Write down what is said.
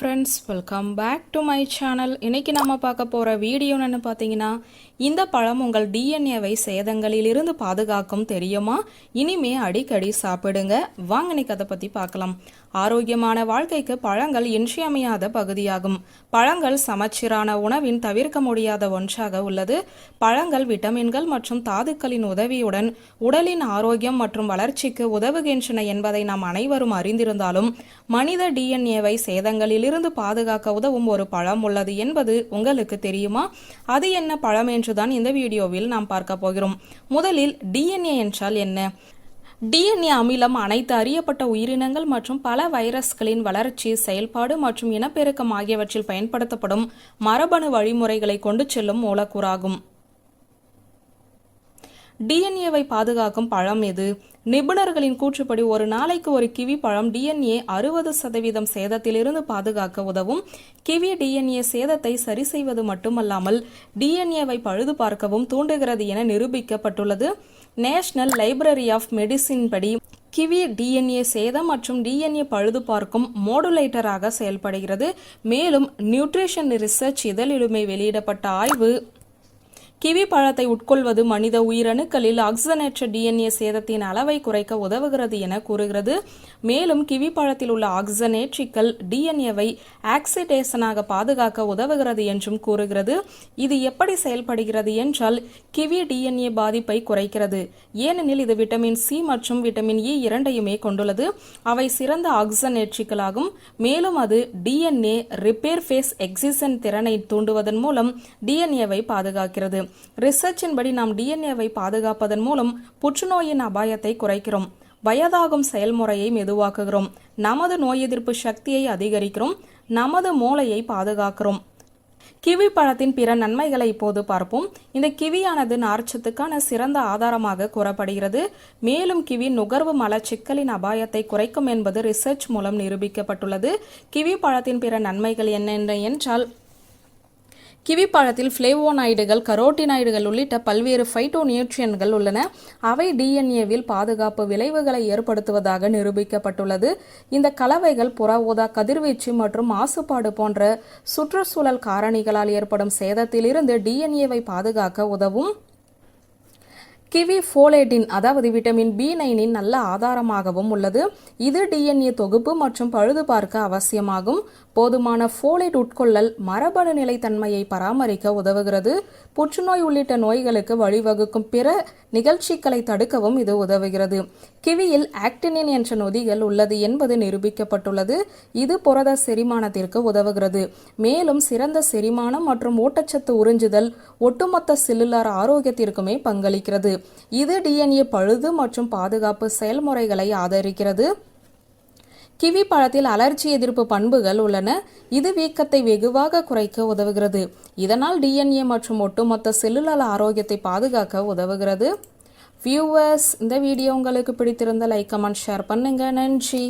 Friends welcome back to my channel இன்றைக்கி நம்ம பார்க்க போகிற வீடியோ பார்த்தீங்கன்னா இந்த பழம் உங்கள் டிஎன்ஏவை சேதங்களிலிருந்து பாதுகாக்கும் தெரியுமா? இனிமே அடிக்கடி சாப்பிடுங்க. வாங்க இன்னைக்கு அதை பற்றி பார்க்கலாம். ஆரோக்கியமான வாழ்க்கைக்கு பழங்கள் இன்றியமையாத பகுதியாகும். பழங்கள் சமச்சீரான உணவின் தவிர்க்க முடியாத ஒன்றாக உள்ளது. பழங்கள் விட்டமின்கள் மற்றும் தாதுக்களின் உதவியுடன் உடலின் ஆரோக்கியம் மற்றும் வளர்ச்சிக்கு உதவுகின்றன என்பதை நாம் அனைவரும் அறிந்திருந்தாலும் மனித டிஎன்ஏவை இருந்து பாதுகாக்க உதவும் ஒரு பழம் உள்ளது என்பது உங்களுக்கு தெரியுமா? அது என்ன பழம் என்றுதான் இந்த வீடியோவில் நாம் பார்க்க போகிறோம். முதலில் டிஎன்ஏ என்றால் என்ன? டிஎன்ஏ அமிலம் அனைத்து அறியப்பட்ட உயிரினங்கள் மற்றும் பல வைரஸ்களின் வளர்ச்சி செயல்பாடு மற்றும் இனப்பெருக்கம் ஆகியவற்றில் பயன்படுத்தப்படும் மரபணு வழிமுறைகளை கொண்டு செல்லும் மூலக்கூறாகும். டிஎன்ஏவை பாதுகாக்கும் பழம் எது? நிபுணர்களின் கூற்றுப்படி ஒரு நாளைக்கு ஒரு கிவி பழம் டிஎன்ஏ அறுபது சதவீதம் சேதத்திலிருந்து பாதுகாக்க உதவும். கிவி டிஎன்ஏ சேதத்தை சரி செய்வது மட்டுமல்லாமல் டிஎன்ஏவை பழுது பார்க்கவும் தூண்டுகிறது என நிரூபிக்கப்பட்டுள்ளது. நேஷனல் லைப்ரரி ஆஃப் மெடிசின் படி கிவி டிஎன்ஏ சேதம் மற்றும் டிஎன்ஏ பழுது பார்க்கும் மோடுலேட்டராக செயல்படுகிறது. மேலும் நியூட்ரிஷன் ரிசர்ச் இதழிலுமே வெளியிடப்பட்ட ஆய்வு கிவி பழத்தை உட்கொள்வது மனித உயிரணுக்களில் ஆக்சிஜனேற்ற டிஎன்ஏ சேதத்தின் அளவை குறைக்க உதவுகிறது என கூறுகிறது. மேலும் கிவி பழத்தில் உள்ள ஆக்சிஜனேற்றிக்கல் டிஎன்ஏவை ஆக்சிடேசனாக பாதுகாக்க உதவுகிறது என்றும் கூறுகிறது. இது எப்படி செயல்படுகிறது என்றால் கிவி டிஎன்ஏ பாதிப்பை குறைக்கிறது. ஏனெனில் இது விட்டமின் சி மற்றும் விட்டமின் இ e இரண்டையுமே கொண்டுள்ளது. அவை சிறந்த ஆக்சிஜனேற்றிக்கலாகும் மேலும் அது டிஎன்ஏ ரிப்பேர் ஃபேஸ் எக்ஸிசன் திறனை தூண்டுவதன் மூலம் டிஎன்ஏவை பாதுகாக்கிறது. ரிசர்ச்சின் படி நாம் டிஎன்ஏவை பாதுகாப்பதன் மூலம் புற்றுநோயின் அபாயத்தை குறைக்கிறோம். வயதாகும் செயல்முறையை மெதுவாக்குகிறோம். நமது நோய் எதிர்ப்பு சக்தியை அதிகரிக்கிறோம். நமது மூளையை பாதுகாக்கிறோம். கிவி பழத்தின் பிற நன்மைகளை இப்போது பார்ப்போம். இந்த கிவியானது நார்ச்சத்துக்கான சிறந்த ஆதாரமாக கூறப்படுகிறது. மேலும் கிவி நுகர்வு மலச்சிக்கலின் அபாயத்தை குறைக்கும் என்பது ரிசர்ச் மூலம் நிரூபிக்கப்பட்டுள்ளது. கிவி பழத்தின் பிற நன்மைகள் என்னென்ன என்றால் கிவி பழத்தில் ஃப்ளேவோனாய்டுகள் கரோட்டினாய்டுகள் உள்ளிட்ட பல்வேறு ஃபைட்டோ நியூட்ரியன்கள் உள்ளன. அவை டிஎன்ஏவில் பாதுகாப்பு விளைவுகளை ஏற்படுத்துவதாக நிரூபிக்கப்பட்டுள்ளது. இந்த கலவைகள் புற ஊதா கதிர்வீச்சு மற்றும் மாசுபாடு போன்ற சுற்றுச்சூழல் காரணிகளால் ஏற்படும் சேதத்திலிருந்து டிஎன்ஏவை பாதுகாக்க உதவும் கிவி ஃபோலேட்டின் அதாவது விட்டமின் பி நைனின் நல்ல ஆதாரமாகவும் உள்ளது. இது டிஎன்ஏ தொகுப்பு மற்றும் பழுது பார்க்க அவசியமாகும். போதுமான ஃபோலேட் உட்கொள்ளல் மரபணு நிலைத்தன்மையை பராமரிக்க உதவுகிறது. புற்றுநோய் உள்ளிட்ட நோய்களுக்கு வழிவகுக்கும் பிற நிகழ்ச்சிகளை தடுக்கவும் இது உதவுகிறது. கிவியில் ஆக்டினின் என்ற நொதிகள் உள்ளது என்பது நிரூபிக்கப்பட்டுள்ளது. இது புரத செரிமானத்திற்கு உதவுகிறது. மேலும் சிறந்த செரிமானம் மற்றும் ஊட்டச்சத்து உறிஞ்சுதல் ஒட்டுமொத்த செல்லுலார் ஆரோக்கியத்திற்குமே பங்களிக்கிறது. இது டிஎன்ஏ பழுது மற்றும் பாதுகாப்பு செயல்முறைகளை ஆதரிக்கிறது. கிவி பழத்தில் அலர்ஜி எதிர்ப்பு பண்புகள் உள்ளன. இது வீக்கத்தை வெகுவாக குறைக்க உதவுகிறது. இதனால் டிஎன்ஏ மற்றும் ஒட்டுமொத்த செல்லுலார் ஆரோக்கியத்தை பாதுகாக்க உதவுகிறது. வியூவர்ஸ் இந்த வீடியோ உங்களுக்கு பிடித்திருந்த லைக் கமெண்ட் ஷேர் பண்ணுங்க. நன்றி.